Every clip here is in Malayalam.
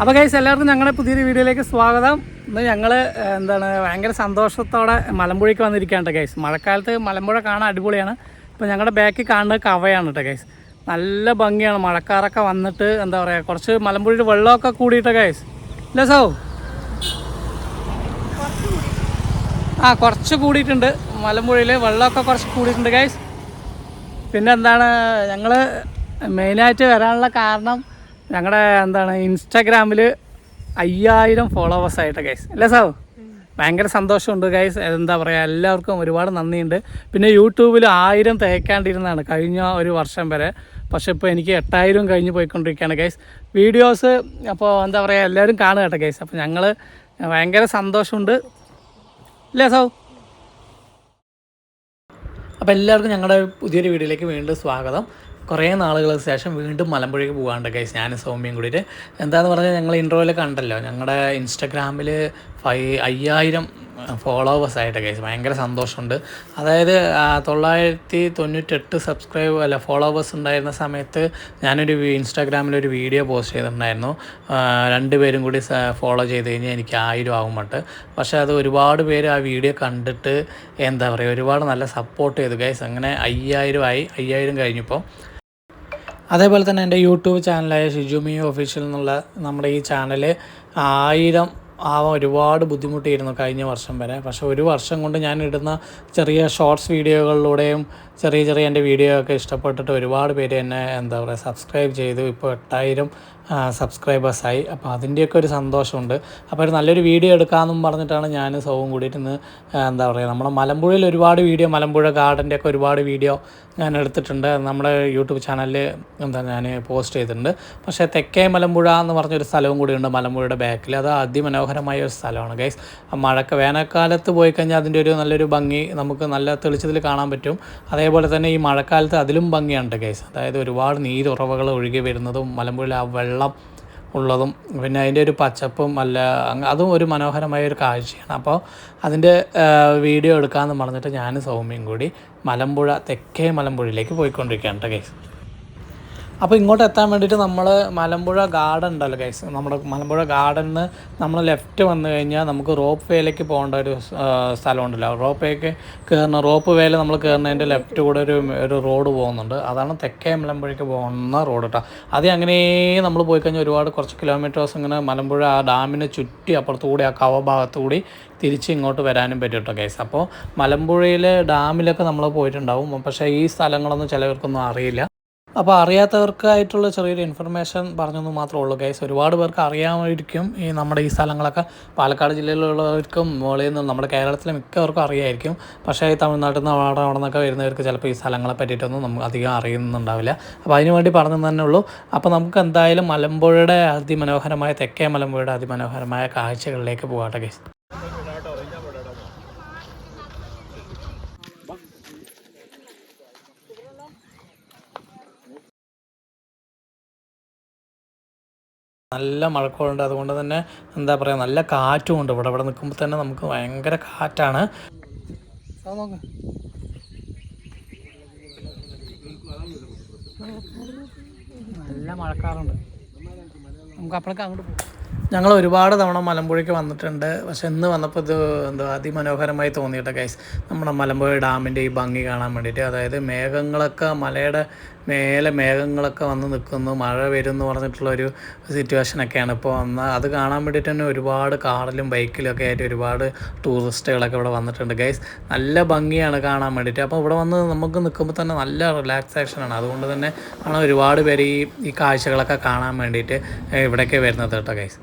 അപ്പോൾ കൈസ് എല്ലാവർക്കും ഞങ്ങളുടെ പുതിയൊരു വീഡിയോയിലേക്ക് സ്വാഗതം. ഇന്ന് ഞങ്ങൾ എന്താണ് ഭയങ്കര സന്തോഷത്തോടെ മലമ്പുഴയ്ക്ക് വന്നിരിക്കുകയാണ് കേട്ടോ ഗൈസ് മഴക്കാലത്ത് മലമ്പുഴ കാണാൻ അടിപൊളിയാണ്. ഇപ്പോൾ ഞങ്ങളുടെ ബാക്കിൽ കാണുന്നത് കവയാണ് കേട്ടോ ഗൈസ് നല്ല ഭംഗിയാണ് മഴക്കാറൊക്കെ വന്നിട്ട് എന്താ പറയുക കുറച്ച് മലമ്പുഴയിൽ വെള്ളമൊക്കെ കൂടിയിട്ട് ഗൈസ് ഇല്ല സോ. ആ കുറച്ച് കൂടിയിട്ടുണ്ട്. മലമ്പുഴയിൽ വെള്ളമൊക്കെ കുറച്ച് കൂടിയിട്ടുണ്ട് ഗൈസ് പിന്നെ എന്താണ് ഞങ്ങൾ മെയിനായിട്ട് വരാനുള്ള കാരണം ഞങ്ങളുടെ എന്താണ് ഇൻസ്റ്റാഗ്രാമിൽ അയ്യായിരം ഫോളോവേഴ്സ് ആയിട്ട് ഗൈസ് അല്ലേ സാവ്? ഭയങ്കര സന്തോഷമുണ്ട് ഗൈസ് എന്താ പറയുക എല്ലാവർക്കും ഒരുപാട് നന്ദിയുണ്ട്. പിന്നെ യൂട്യൂബിൽ ആയിരം തേക്കാണ്ടിരുന്നതാണ് കഴിഞ്ഞ ഒരു വർഷം വരെ. പക്ഷെ ഇപ്പോൾ എനിക്ക് എട്ടായിരം കഴിഞ്ഞ് പോയിക്കൊണ്ടിരിക്കുകയാണ് ഗൈസ് വീഡിയോസ് അപ്പോൾ എന്താ പറയുക എല്ലാവരും കാണുക കേട്ടോ ഗൈസ് അപ്പോൾ ഞങ്ങൾ ഭയങ്കര സന്തോഷമുണ്ട്. ഇല്ലേ സൗ അപ്പോൾ എല്ലാവർക്കും ഞങ്ങളുടെ പുതിയൊരു വീഡിയോയിലേക്ക് വീണ്ടും സ്വാഗതം. കുറേ നാളുകൾക്ക് ശേഷം വീണ്ടും മലമ്പുഴയ്ക്ക് പോകാണ്ട് ഗൈസ് ഞാനും സൗമ്യയും കൂടിയിട്ട്. എന്താന്ന് പറഞ്ഞാൽ ഞങ്ങൾ ഇൻട്രോയിൽ കണ്ടല്ലോ. ഞങ്ങളുടെ ഇൻസ്റ്റഗ്രാമിൽ ഫൈ അയ്യായിരം ഫോളോവേഴ്സ് ആയിട്ട് ഗൈസ് ഭയങ്കര സന്തോഷമുണ്ട്. അതായത് തൊള്ളായിരത്തി തൊണ്ണൂറ്റെട്ട് സബ്സ്ക്രൈബ് അല്ല ഫോളോവേഴ്സ് ഉണ്ടായിരുന്ന സമയത്ത് ഞാനൊരു ഇൻസ്റ്റാഗ്രാമിൽ ഒരു വീഡിയോ പോസ്റ്റ് ചെയ്തിട്ടുണ്ടായിരുന്നു. രണ്ട് രണ്ടുപേരും കൂടി ഫോളോ ചെയ്ത് കഴിഞ്ഞാൽ എനിക്ക് ആയിരം ആകും മട്ട് പക്ഷേ അത് ഒരുപാട് പേര് ആ വീഡിയോ കണ്ടിട്ട് എന്താ പറയുക ഒരുപാട് നല്ല സപ്പോർട്ട് ചെയ്തു ഗൈസ് അങ്ങനെ അയ്യായിരം ആയി അയ്യായിരം കഴിഞ്ഞപ്പോൾ അതേപോലെ തന്നെ എന്റെ യൂട്യൂബ് ചാനലായ ഷിജുമി ഒഫീഷ്യൽ എന്നുള്ള നമ്മുടെ ഈ ചാനൽ ആയിരം ആവാൻ ഒരുപാട് ബുദ്ധിമുട്ടിയിരുന്നു കഴിഞ്ഞ വർഷം വരെ. പക്ഷേ ഒരു വർഷം കൊണ്ട് ഞാൻ ഇടുന്ന ചെറിയ ഷോർട്സ് വീഡിയോകളിലൂടെയും ചെറിയ ചെറിയ എന്റെ വീഡിയോ ഒക്കെ ഇഷ്ടപ്പെട്ടിട്ട് ഒരുപാട് പേര് എന്നെ എന്താ പറയുക സബ്സ്ക്രൈബ് ചെയ്തു. ഇപ്പോൾ എട്ടായിരം സബ്സ്ക്രൈബേഴ്സായി അപ്പോൾ അതിന്റെയൊക്കെ ഒരു സന്തോഷമുണ്ട്. അപ്പോൾ ഒരു നല്ലൊരു വീഡിയോ എടുക്കാമെന്നും പറഞ്ഞിട്ടാണ് ഞാൻ സൗവും കൂടിയിട്ട് ഇന്ന് എന്താ പറയുക നമ്മുടെ മലമ്പുഴയിൽ ഒരുപാട് വീഡിയോ മലമ്പുഴ ഗാർഡന്റെ ഒക്കെ ഒരുപാട് വീഡിയോ ഞാൻ എടുത്തിട്ടുണ്ട്. നമ്മുടെ യൂട്യൂബ് ചാനലിൽ എന്താ ഞാൻ പോസ്റ്റ് ചെയ്തിട്ടുണ്ട്. പക്ഷേ തെക്കേ മലമ്പുഴ എന്ന് പറഞ്ഞൊരു സ്ഥലവും കൂടിയുണ്ട് മലമ്പുഴയുടെ ബാക്കിൽ. അത് അതിമനോഹരമായ ഒരു സ്ഥലമാണ് ഗൈസ് മഴക്ക വേനൽക്കാലത്ത് പോയി കഴിഞ്ഞാൽ അതിന്റെ ഒരു നല്ലൊരു ഭംഗി നമുക്ക് നല്ല തെളിച്ചത്തിൽ കാണാൻ പറ്റും. അതേപോലെ തന്നെ ഈ മഴക്കാലത്ത് അതിലും ഭംഗിയാണ് ഗൈസ് അതായത് ഒരുപാട് നീരുറവകൾ ഒഴുകി വരുന്നതും മലമ്പുഴയിൽ ആ വെള്ളം ഉള്ളതും പിന്നെ അതിന്റെ ഒരു പച്ചപ്പും അല്ല അതും ഒരു മനോഹരമായ ഒരു കാഴ്ചയാണ്. അപ്പോൾ അതിന്റെ വീഡിയോ എടുക്കാമെന്ന് പറഞ്ഞിട്ട് ഞാൻ സൗമ്യയും കൂടി മലമ്പുഴ തെക്കേ മലമ്പുഴയിലേക്ക് പോയിക്കൊണ്ടിരിക്കുകയാണ് കേട്ടോ ഗൈസ് അപ്പോൾ ഇങ്ങോട്ട് എത്താൻ വേണ്ടിയിട്ട് നമ്മൾ മലമ്പുഴ ഗാർഡൻ ഉണ്ടല്ലോ ഗൈസ് നമ്മുടെ മലമ്പുഴ ഗാർഡനിൽ നമ്മൾ ലെഫ്റ്റ് വന്നു കഴിഞ്ഞാൽ നമുക്ക് റോപ്പ് വേയിലേക്ക് പോകേണ്ട ഒരു സ്ഥലം സ്ഥലമുണ്ടല്ലോ. റോപ്പ് വേക്ക് കയറുന്ന റോപ്പ് വേയിൽ നമ്മൾ കയറുന്നതിന്റെ ലെഫ്റ്റ് കൂടെ ഒരു ഒരു റോഡ് പോകുന്നുണ്ട്. അതാണ് തെക്കേ മലമ്പുഴയ്ക്ക് പോകുന്ന റോഡ് കേട്ടോ അത് അങ്ങനെ നമ്മൾ പോയി കഴിഞ്ഞാൽ ഒരുപാട് കുറച്ച് കിലോമീറ്റേഴ്സ് ഇങ്ങനെ മലമ്പുഴ ആ ഡാമിനെ ചുറ്റി അപ്പുറത്തുകൂടി ആ കവ ഭാഗത്തുകൂടി തിരിച്ച് ഇങ്ങോട്ട് വരാനും പറ്റും കേട്ടോ ഗൈസ് അപ്പോൾ മലമ്പുഴയിലെ ഡാമിലൊക്കെ നമ്മൾ പോയിട്ടുണ്ടാവും. പക്ഷേ ഈ സ്ഥലങ്ങളൊന്നും ചിലവർക്കൊന്നും അറിയില്ല. അപ്പോൾ അറിയാത്തവർക്കായിട്ടുള്ള ചെറിയൊരു ഇൻഫർമേഷൻ പറഞ്ഞെന്ന് മാത്രമേ ഉള്ളൂ ഗൈസ് ഒരുപാട് പേർക്ക് അറിയാമായിരിക്കും ഈ നമ്മുടെ ഈ സ്ഥലങ്ങളൊക്കെ. പാലക്കാട് ജില്ലയിലുള്ളവർക്കും മുകളിൽ നിന്ന് നമ്മുടെ കേരളത്തിലെ മിക്കവർക്കും അറിയായിരിക്കും. പക്ഷേ ഈ തമിഴ്നാട്ടിൽ നിന്ന് അവിടെ അവിടെ നിന്നൊക്കെ വരുന്നവർക്ക് ചിലപ്പോൾ ഈ സ്ഥലങ്ങളെ പറ്റിയിട്ടൊന്നും നമുക്ക് അധികം അറിയുന്നുണ്ടാവില്ല. അപ്പോൾ അതിന് വേണ്ടി പറഞ്ഞു തന്നെ ഉള്ളൂ. അപ്പോൾ നമുക്ക് എന്തായാലും മലമ്പുഴയുടെ അതിമനോഹരമായ തെക്കേ മലമ്പുഴയുടെ അതിമനോഹരമായ കാഴ്ചകളിലേക്ക് പോകാട്ടെ ഗൈസ് നല്ല മഴക്കോളുണ്ട്. അതുകൊണ്ട് തന്നെ എന്താ പറയുക നല്ല കാറ്റും ഉണ്ട് ഇവിടെ ഇവിടെ നിൽക്കുമ്പോൾ തന്നെ നമുക്ക് ഭയങ്കര കാറ്റാണ്. നല്ല മഴക്കാറുണ്ട്. നമുക്ക് അപ്പോഴേക്ക് അങ്ങോട്ട് പോകും. ഞങ്ങൾ ഒരുപാട് തവണ മലമ്പുഴയ്ക്ക് വന്നിട്ടുണ്ട്. പക്ഷെ ഇന്ന് വന്നപ്പോൾ ഇത് എന്തോ അതിമനോഹരമായി തോന്നിയിട്ട് ഗൈസ് നമ്മുടെ മലമ്പുഴ ഡാമിന്റെ ഈ ഭംഗി കാണാൻ വേണ്ടിയിട്ട്. അതായത് മേഘങ്ങളൊക്കെ മലയുടെ മേലെ മേഘങ്ങളൊക്കെ വന്ന് നിൽക്കുന്നു. മഴ വരും എന്ന് പറഞ്ഞിട്ടുള്ള ഒരു സിറ്റുവേഷനൊക്കെയാണ് ഇപ്പോൾ വന്ന് അത് കാണാൻ വേണ്ടിയിട്ട് തന്നെ ഒരുപാട് കാറിലും ബൈക്കിലും ഒക്കെ ആയിട്ട് ഒരുപാട് ടൂറിസ്റ്റുകളൊക്കെ ഇവിടെ വന്നിട്ടുണ്ട് ഗൈസ് നല്ല ഭംഗിയാണ് കാണാൻ വേണ്ടിയിട്ട്. അപ്പോൾ ഇവിടെ വന്ന് നമുക്ക് നിൽക്കുമ്പോൾ തന്നെ നല്ല റിലാക്സേഷനാണ് അതുകൊണ്ട് തന്നെ ആണ് ഒരുപാട് പേര് ഈ ഈ കാഴ്ചകളൊക്കെ കാണാൻ വേണ്ടിയിട്ട് ഇവിടേക്ക് വരുന്നത് കേട്ടോ ഗൈസ്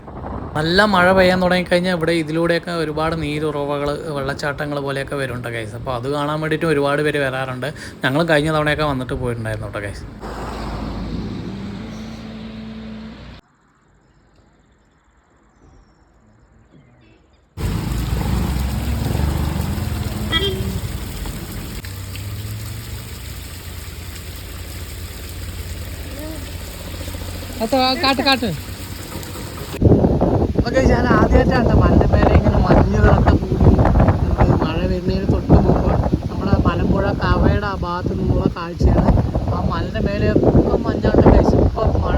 നല്ല മഴ പെയ്യാൻ തുടങ്ങിക്കഴിഞ്ഞാൽ ഇവിടെ ഇതിലൂടെയൊക്കെ ഒരുപാട് നീരുറവകൾ വെള്ളച്ചാട്ടങ്ങൾ പോലെയൊക്കെ വരുന്നുണ്ട് കൈസ് അപ്പോൾ അത് കാണാൻ വേണ്ടിയിട്ട് ഒരുപാട് പേര് വരാറുണ്ട്. ഞങ്ങൾ കഴിഞ്ഞ തവണയൊക്കെ വന്നിട്ട് പോയിട്ടുണ്ടായിരുന്നു കേട്ടോ കൈസ് കാട്ട് കാട്ട്. ഓക്കെ ഞാൻ ആദ്യമായിട്ടാണ് മലന്റെ മേലെ ഇങ്ങനെ മഞ്ഞുകളൊക്കെ നമുക്ക് മഴ വരുന്നതിന് തൊട്ട് മുമ്പ് നമ്മുടെ മലമ്പുഴ കവയുടെ ആ ഭാഗത്തു നിന്നുള്ള കാഴ്ചയാണ്. ആ മലന്റെ മേലെ മഞ്ഞാണ്ട് കഴിച്ച് ഇപ്പം മഴ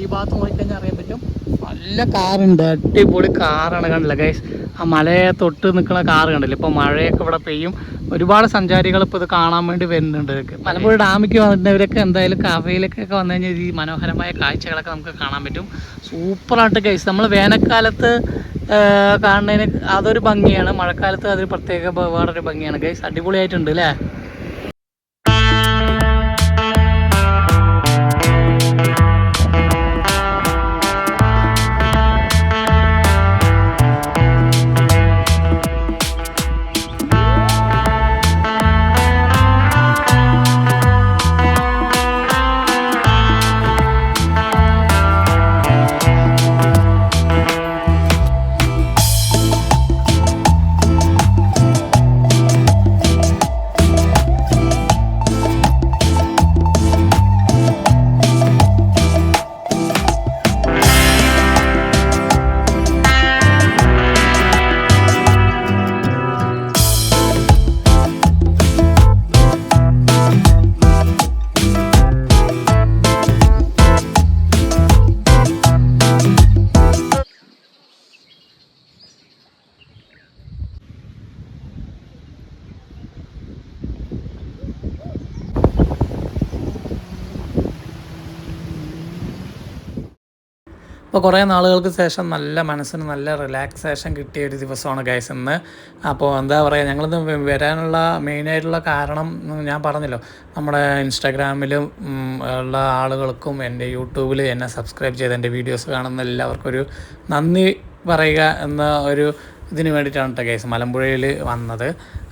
ഈ ഭാഗത്ത് നോക്കിക്കഴിഞ്ഞാൽ അറിയാൻ പറ്റും. നല്ല കാറുണ്ട്. അടിപൊളി കാറാണ് കണ്ടില്ല ഗൈസ് ആ മലയെ തൊട്ട് നിൽക്കുന്ന കാറ് കണ്ടില്ല? ഇപ്പോൾ മഴയൊക്കെ ഇവിടെ പെയ്യും. ഒരുപാട് സഞ്ചാരികൾ ഇപ്പോൾ ഇത് കാണാൻ വേണ്ടി വരുന്നുണ്ട്. മലമ്പുഴ ഡാമിക്ക് വന്നവരൊക്കെ എന്തായാലും കഫയിലേക്കൊക്കെ വന്നു കഴിഞ്ഞാൽ ഈ മനോഹരമായ കാഴ്ചകളൊക്കെ നമുക്ക് കാണാൻ പറ്റും. സൂപ്പറായിട്ട് ഗൈസ് നമ്മൾ വേനൽക്കാലത്ത് കാണുന്നതിന് അതൊരു ഭംഗിയാണ്. മഴക്കാലത്ത് അതൊരു പ്രത്യേക വേറൊരു ഭംഗിയാണ് ഗൈസ് അടിപൊളിയായിട്ടുണ്ട് അല്ലേ? അപ്പോൾ കുറേ നാളുകൾക്ക് ശേഷം നല്ല മനസ്സിന് നല്ല റിലാക്സേഷൻ കിട്ടിയ ഒരു ദിവസമാണ് ഗൈസ് ഇന്ന്. അപ്പോൾ എന്താ പറയുക ഞങ്ങളിന്ന് വരാനുള്ള മെയിനായിട്ടുള്ള കാരണം ഞാൻ പറഞ്ഞല്ലോ. നമ്മുടെ ഇൻസ്റ്റാഗ്രാമിലും ഉള്ള ആളുകൾക്കും എന്റെ യൂട്യൂബിൽ എന്നെ സബ്സ്ക്രൈബ് ചെയ്ത് എന്റെ വീഡിയോസ് കാണുന്ന എല്ലാവർക്കും ഒരു നന്ദി പറയുക എന്ന ഒരു ഇതിന് വേണ്ടിയിട്ടാണ് കേട്ടോ ഗൈസ് മലമ്പുഴയിൽ വന്നത്.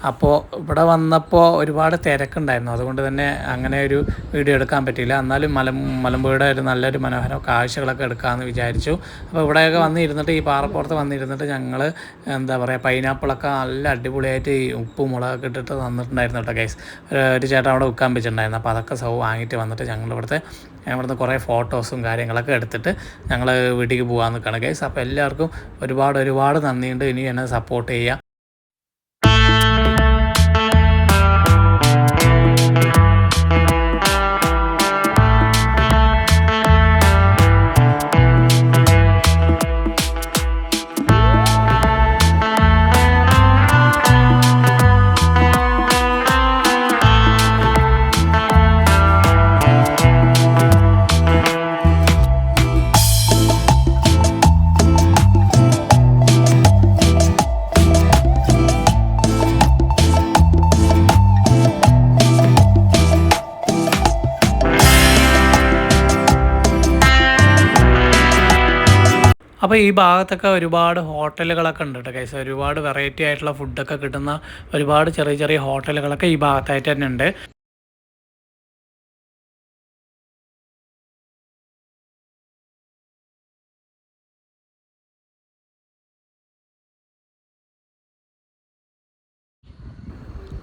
അപ്പോൾ ഇവിടെ വന്നപ്പോൾ ഒരുപാട് തിരക്കുണ്ടായിരുന്നു. അതുകൊണ്ട് തന്നെ അങ്ങനെ ഒരു വീഡിയോ എടുക്കാൻ പറ്റിയില്ല. എന്നാലും മല മലമ്പുഴയുടെ ഒരു നല്ലൊരു മനോഹര കാഴ്ചകളൊക്കെ എടുക്കാമെന്ന് വിചാരിച്ചു. അപ്പോൾ ഇവിടെയൊക്കെ വന്നിരുന്നിട്ട് ഈ പാറപ്പുറത്ത് വന്നിരുന്നിട്ട് ഞങ്ങൾ എന്താ പറയുക പൈനാപ്പിളൊക്കെ നല്ല അടിപൊളിയായിട്ട് ഈ ഉപ്പും മുളകൊക്കെ ഇട്ടിട്ട് തന്നിട്ടുണ്ടായിരുന്നു കേട്ടോ ഗൈസ് ഒരു ചേട്ടൻ അവിടെ ഉക്കാൻ വെച്ചിട്ടുണ്ടായിരുന്നു. അപ്പോൾ അതൊക്കെ സൗ വാങ്ങിയിട്ട് വന്നിട്ട് ഞങ്ങൾ ഇവിടുത്തെ ഇവിടുന്ന് കുറേ ഫോട്ടോസും കാര്യങ്ങളൊക്കെ എടുത്തിട്ട് ഞങ്ങൾ വീട്ടിലേക്ക് പോകാൻ നിൽക്കുകയാണ് ഗൈസ് അപ്പോൾ എല്ലാവർക്കും ഒരുപാട് ഒരുപാട് നന്ദിയുണ്ട്. ഇനി എന്നെ സപ്പോർട്ട് ചെയ്യുക അപ്പോൾ ഈ ഭാഗത്തൊക്കെ ഒരുപാട് ഹോട്ടലുകളൊക്കെ ഉണ്ട് കേട്ടോ കൈസ് ഒരുപാട് വെറൈറ്റി ആയിട്ടുള്ള ഫുഡൊക്കെ കിട്ടുന്ന ഒരുപാട് ചെറിയ ചെറിയ ഹോട്ടലുകളൊക്കെ ഈ ഭാഗത്തായിട്ട് തന്നെ ഉണ്ട്.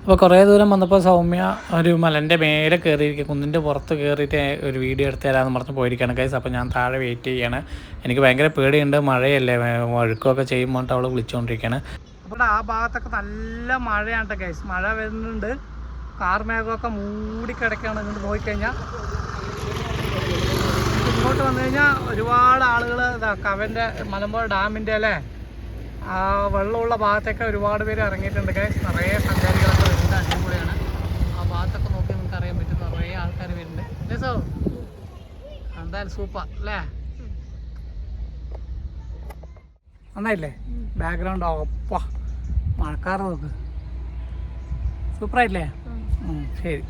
അപ്പോൾ കുറേ ദൂരം വന്നപ്പോൾ സൗമ്യ ഒരു മലന്റെ മേലെ കയറിയിരിക്കുക കുന്നിന്റെ പുറത്ത് കയറിയിട്ട് ഒരു വീഡിയോ എടുത്ത് തരാമെന്ന് പറഞ്ഞ് പോയിരിക്കുകയാണ് കൈസ് അപ്പോൾ ഞാൻ താഴെ വെയിറ്റ് ചെയ്യാണ്. എനിക്ക് ഭയങ്കര പേടിയുണ്ട് മഴയല്ലേ വഴുക്കൊക്കെ ചെയ്യുമ്പോൾ അവൾ വിളിച്ചുകൊണ്ടിരിക്കുകയാണ് അപ്പോൾ ആ ഭാഗത്തൊക്കെ നല്ല മഴയാണ് കൈസ് മഴ വരുന്നുണ്ട്. കാർ മേഘമൊക്കെ മൂടിക്കിടക്കുകയാണ് ഇങ്ങോട്ട് പോയിക്കഴിഞ്ഞാൽ ഇങ്ങോട്ട് വന്നു കഴിഞ്ഞാൽ ഒരുപാട് ആളുകൾ ഇതാ കവന്റെ മലമ്പുഴ ഡാമിന്റെ അല്ലേ? ആ വെള്ളമുള്ള ഭാഗത്തൊക്കെ ഒരുപാട് പേര് ഇറങ്ങിയിട്ടുണ്ട് കേസ് നിറയെ സഞ്ചാരികളൊക്കെ വരുന്നുണ്ട് അടിപൊളിയാണ് ആ ഭാഗത്തൊക്കെ നോക്കി നിങ്ങൾക്ക് അറിയാൻ പറ്റും നിറയെ ആൾക്കാർ വരുന്നുണ്ട്. അല്ലേ സോ? എന്തായാലും സൂപ്പർ അല്ലേ? നന്നായില്ലേ? ബാക്ക്ഗ്രൗണ്ട് ഒപ്പ മഴക്കാറ് നോക്ക്. സൂപ്പറായില്ലേ ശരി.